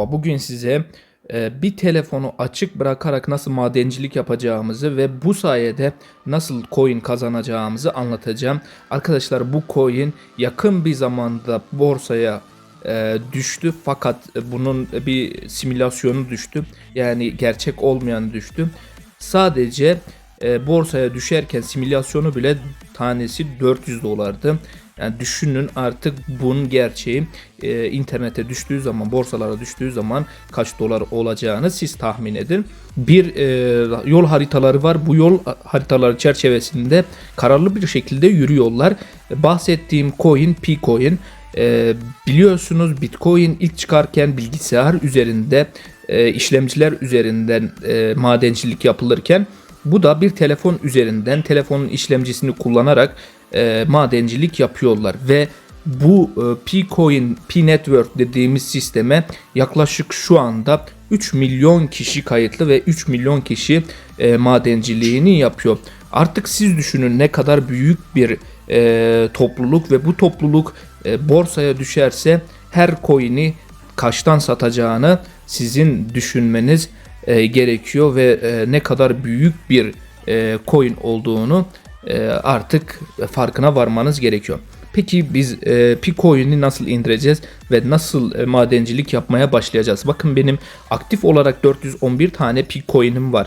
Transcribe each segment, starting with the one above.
Merhaba, bugün size e, bir telefonu açık bırakarak nasıl madencilik yapacağımızı ve bu sayede nasıl coin kazanacağımızı anlatacağım. Arkadaşlar bu coin yakın bir zamanda borsaya e, düştü fakat bunun bir simülasyonu düştü. Yani gerçek olmayan düştü. Sadece e, borsaya düşerken simülasyonu bile tanesi 400 dolardı. Yani düşünün artık bunun gerçeği e, internete düştüğü zaman, borsalara düştüğü zaman kaç dolar olacağını siz tahmin edin. Bir e, yol haritaları var. Bu yol haritaları çerçevesinde kararlı bir şekilde yürüyorlar. Bahsettiğim coin P-Coin. E, biliyorsunuz Bitcoin ilk çıkarken bilgisayar üzerinde e, işlemciler üzerinden e, madencilik yapılırken bu da bir telefon üzerinden telefonun işlemcisini kullanarak e, madencilik yapıyorlar ve bu e, P-Coin, P-Network dediğimiz sisteme yaklaşık şu anda 3 milyon kişi kayıtlı ve 3 milyon kişi e, madenciliğini yapıyor. Artık siz düşünün ne kadar büyük bir e, topluluk ve bu topluluk e, borsaya düşerse her coin'i kaçtan satacağını sizin düşünmeniz e, gerekiyor ve e, ne kadar büyük bir e, coin olduğunu e, artık farkına varmanız gerekiyor. Peki biz e, Picoin'i nasıl indireceğiz ve nasıl e, madencilik yapmaya başlayacağız? Bakın benim aktif olarak 411 tane Picoin'im var.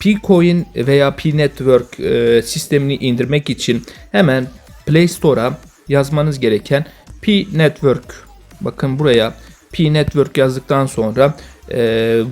Picoin veya P-Network e, sistemini indirmek için hemen Play Store'a yazmanız gereken P-Network. Bakın buraya P-Network yazdıktan sonra e,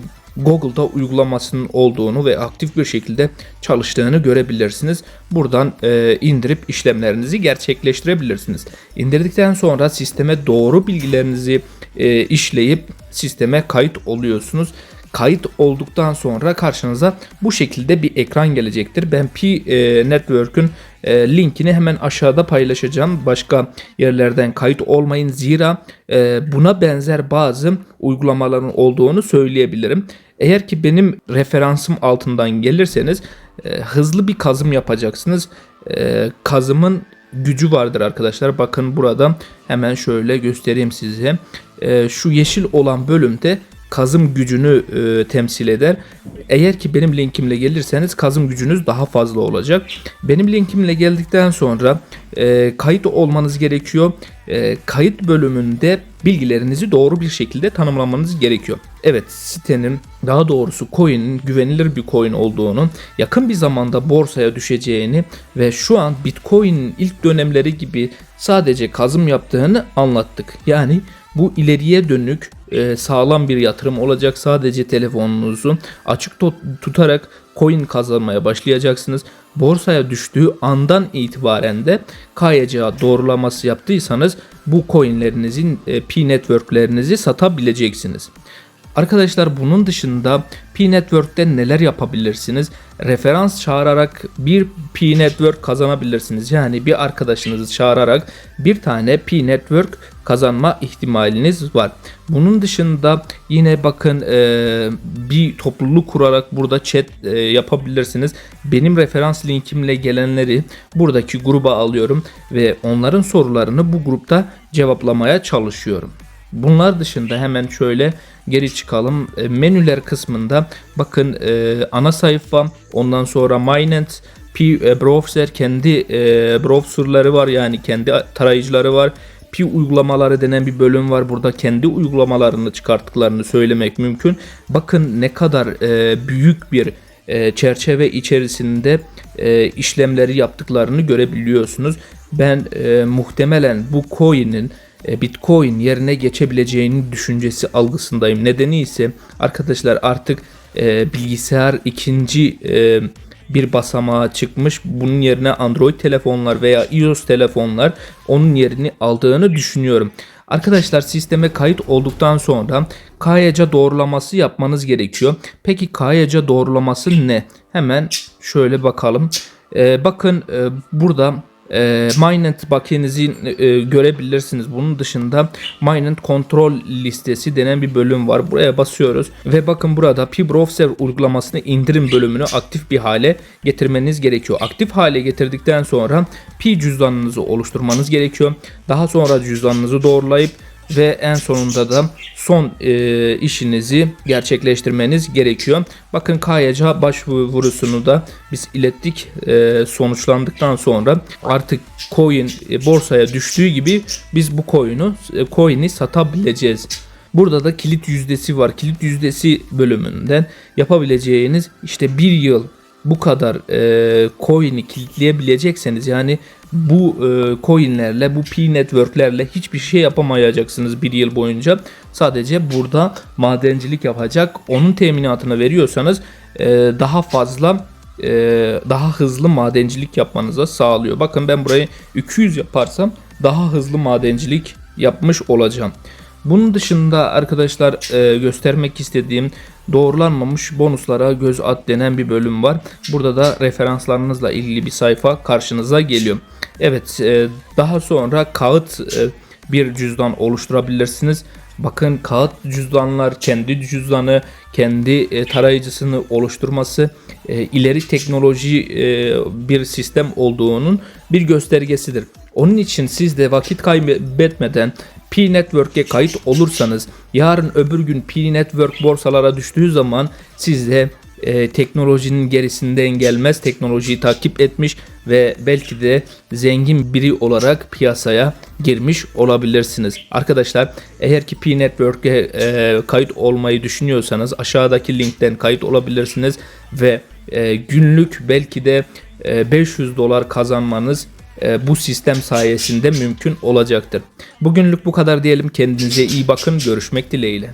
Google'da uygulamasının olduğunu ve aktif bir şekilde çalıştığını görebilirsiniz. Buradan e, indirip işlemlerinizi gerçekleştirebilirsiniz. İndirdikten sonra sisteme doğru bilgilerinizi e, işleyip sisteme kayıt oluyorsunuz. Kayıt olduktan sonra karşınıza bu şekilde bir ekran gelecektir. Ben P e, Network'ün e, linkini hemen aşağıda paylaşacağım. Başka yerlerden kayıt olmayın zira e, buna benzer bazı uygulamaların olduğunu söyleyebilirim. Eğer ki benim referansım altından gelirseniz e, hızlı bir kazım yapacaksınız. E, kazımın gücü vardır arkadaşlar. Bakın burada hemen şöyle göstereyim size. E, şu yeşil olan bölümde kazım gücünü e, temsil eder. Eğer ki benim linkimle gelirseniz kazım gücünüz daha fazla olacak. Benim linkimle geldikten sonra e, kayıt olmanız gerekiyor. E, kayıt bölümünde bilgilerinizi doğru bir şekilde tanımlamanız gerekiyor. Evet sitenin daha doğrusu coin'in güvenilir bir coin olduğunu, yakın bir zamanda borsaya düşeceğini ve şu an Bitcoin'in ilk dönemleri gibi sadece kazım yaptığını anlattık. Yani bu ileriye dönük e, sağlam bir yatırım olacak. Sadece telefonunuzu açık tutarak coin kazanmaya başlayacaksınız. Borsaya düştüğü andan itibaren de kayacağı doğrulaması yaptıysanız bu coinlerinizin e, P-networklerinizi satabileceksiniz. Arkadaşlar bunun dışında P-Network'te neler yapabilirsiniz? Referans çağırarak bir P-Network kazanabilirsiniz. Yani bir arkadaşınızı çağırarak bir tane P-Network kazanma ihtimaliniz var. Bunun dışında yine bakın e, bir topluluk kurarak burada chat e, yapabilirsiniz. Benim referans linkimle gelenleri buradaki gruba alıyorum ve onların sorularını bu grupta cevaplamaya çalışıyorum. Bunlar dışında hemen şöyle geri çıkalım. E, menüler kısmında bakın e, ana sayfa ondan sonra Minant, P e, browser kendi e, browserları var yani kendi tarayıcıları var. P uygulamaları denen bir bölüm var. Burada kendi uygulamalarını çıkarttıklarını söylemek mümkün. Bakın ne kadar e, büyük bir e, çerçeve içerisinde e, işlemleri yaptıklarını görebiliyorsunuz. Ben e, muhtemelen bu coin'in Bitcoin yerine geçebileceğini düşüncesi algısındayım. Nedeni ise arkadaşlar artık e, bilgisayar ikinci e, bir basamağa çıkmış. Bunun yerine Android telefonlar veya iOS telefonlar onun yerini aldığını düşünüyorum. Arkadaşlar sisteme kayıt olduktan sonra KYC doğrulaması yapmanız gerekiyor. Peki KYC doğrulaması ne? Hemen şöyle bakalım. Ee, bakın e, burada e, Minant bakiyenizi e, görebilirsiniz. Bunun dışında Minant kontrol listesi denen bir bölüm var. Buraya basıyoruz ve bakın burada P-Browser uygulamasını indirim bölümünü aktif bir hale getirmeniz gerekiyor. Aktif hale getirdikten sonra P cüzdanınızı oluşturmanız gerekiyor. Daha sonra cüzdanınızı doğrulayıp ve en sonunda da son e, işinizi gerçekleştirmeniz gerekiyor. Bakın KYC başvurusunu da biz ilettik. E, sonuçlandıktan sonra artık coin e, borsaya düştüğü gibi biz bu coin'u e, coin'i satabileceğiz. Burada da kilit yüzdesi var. Kilit yüzdesi bölümünden yapabileceğiniz işte bir yıl bu kadar e, coin'i kilitleyebilecekseniz yani bu e, coinlerle bu P networklerle hiçbir şey yapamayacaksınız bir yıl boyunca. Sadece burada madencilik yapacak. Onun teminatını veriyorsanız e, daha fazla e, daha hızlı madencilik yapmanıza sağlıyor. Bakın ben burayı 200 yaparsam daha hızlı madencilik yapmış olacağım. Bunun dışında arkadaşlar e, göstermek istediğim doğrulanmamış bonuslara göz at denen bir bölüm var. Burada da referanslarınızla ilgili bir sayfa karşınıza geliyor. Evet e, daha sonra kağıt e, bir cüzdan oluşturabilirsiniz. Bakın kağıt cüzdanlar kendi cüzdanı, kendi e, tarayıcısını oluşturması ileri teknoloji bir sistem olduğunun bir göstergesidir. Onun için siz de vakit kaybetmeden P Network'e kayıt olursanız yarın öbür gün P Network borsalara düştüğü zaman siz de e, teknolojinin gerisinden gelmez teknolojiyi takip etmiş ve belki de zengin biri olarak piyasaya girmiş olabilirsiniz. Arkadaşlar eğer ki P Network'e e, kayıt olmayı düşünüyorsanız aşağıdaki linkten kayıt olabilirsiniz ve e, günlük belki de e, 500 dolar kazanmanız e, bu sistem sayesinde mümkün olacaktır. Bugünlük bu kadar diyelim. Kendinize iyi bakın. Görüşmek dileğiyle.